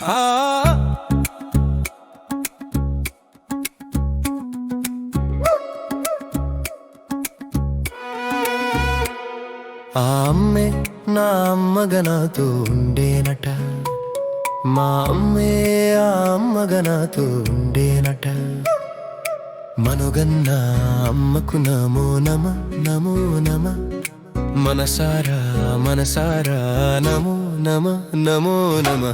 ఆ. అమ్మే నా అమ్మగా నాతో ఉండేనట. మా అమ్మే ఆ అమ్మగా నాతో ఉండేనట. మనుగన్న అమ్మకు నమో నమ నమో నమ. మనసారా మనసారా నమో నమ నమో నమ.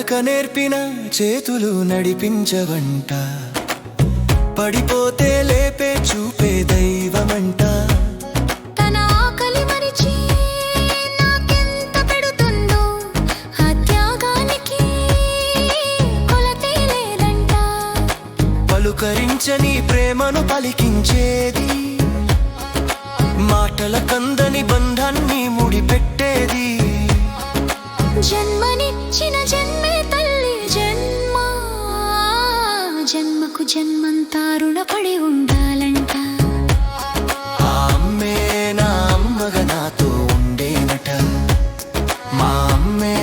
నడక నేర్పిన చేతులు నడిపించవంట. పడిపోతే లేపే చూపే దైవమంట. తన ఆకలి మరిచి నాకెంత పెడుతుందో ఆ త్యాగానికి కొలతే లేదంట. పలుకరించని ప్రేమను పలికించేది. మాటల కందని బంధాన్ని ముడిపెట్టేది. జన్మనిచ్చిన జన్మంతా రుణపడి ఉండాలంట. ఆ అమ్మే నా అమ్మగా నాతో ఉండేనట. మా అమ్మే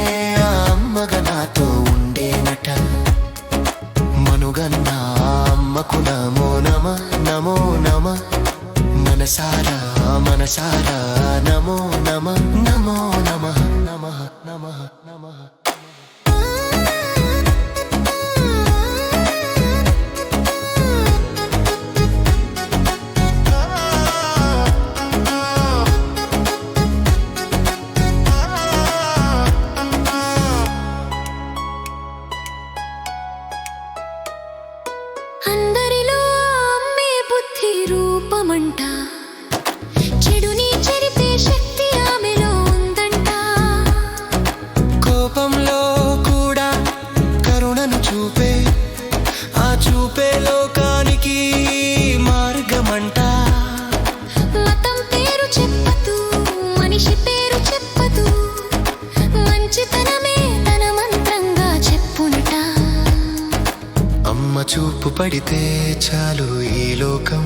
ఆ అమ్మగా నాతో ఉండేనట. మనుగన్న అమ్మకు నమో నమ నమో నమ. మనసారా మనసారా నమో నమ నమో నమ నమ నమ నమ. రూపమంట చెడుని చెరిపే శక్తి ఆమెలో ఉందంట. కోపంలో కూడా కరుణను చూపే ఆ చూపే లోకానికి మార్గమంట. మతం పేరు చెప్పదు మనిషి పేరు చెప్పదు మంచితనమే తన మంత్రంగా చెప్పునట. అమ్మ చూపు పడితే చాలు ఈ లోకం.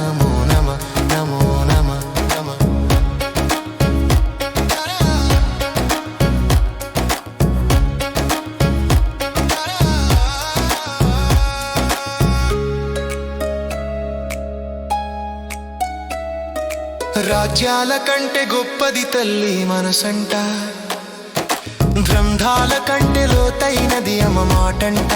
రాజ్యాల కంటే గొప్పది తల్లి మనసంట. గ్రంథాల కంటే లోతైనది అమ్మ మాటంట.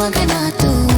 Βαγκαλάω το όνομά του